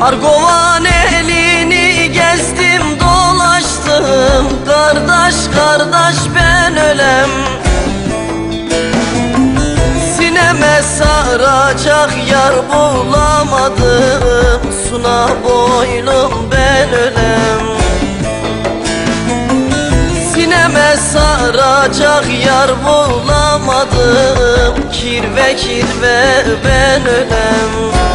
Argovan elini gezdim dolaştım. Kardeş kardeş ben ölem. Sineme saracak yar bulamadım. Suna boylum ben ölem. Sineme saracak yar bulamadım. Kirve kirve ben ölem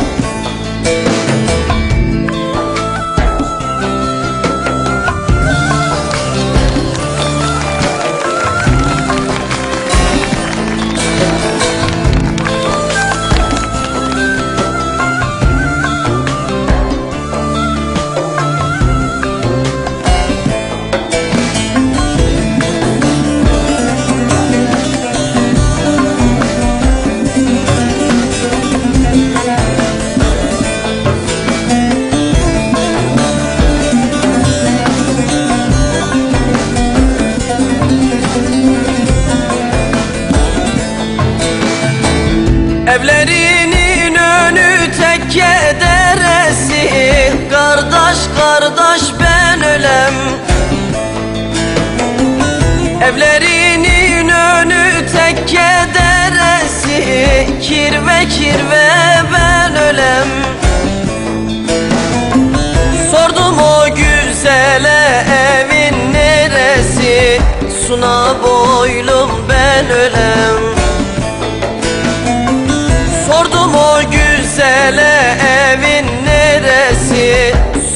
Evlerinin önü tekke deresi Kardeş kardeş ben ölem. Evlerinin önü tekke deresi Kirve kirve ben ölem. Sordum o güzele evin neresi? Suna boylum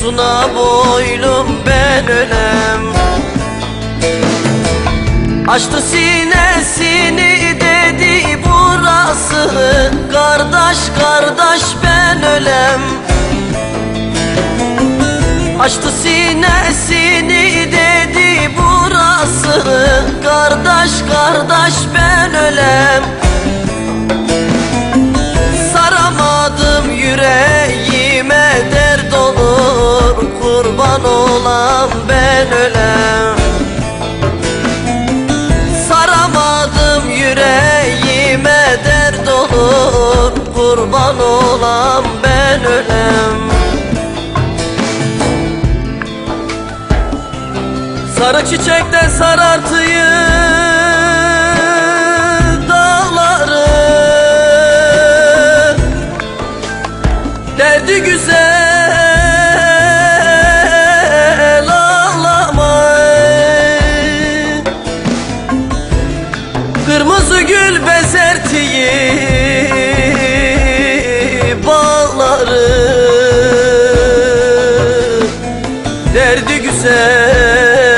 Suna boylum ben ölem. Açtı sinesini dedi burası Kardeş kardeş ben ölem. Açtı sinesini dedi burası Kardeş kardeş ben ölem Kurban olan ben ölem. Sarı çiçekten sarartıyı dağları. Derdi güzel güzel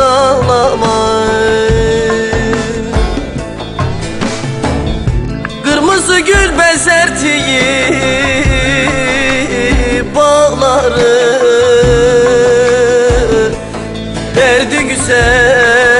ağlamayı. Kırmızı gül bezertiyi bağları Derdi güzel.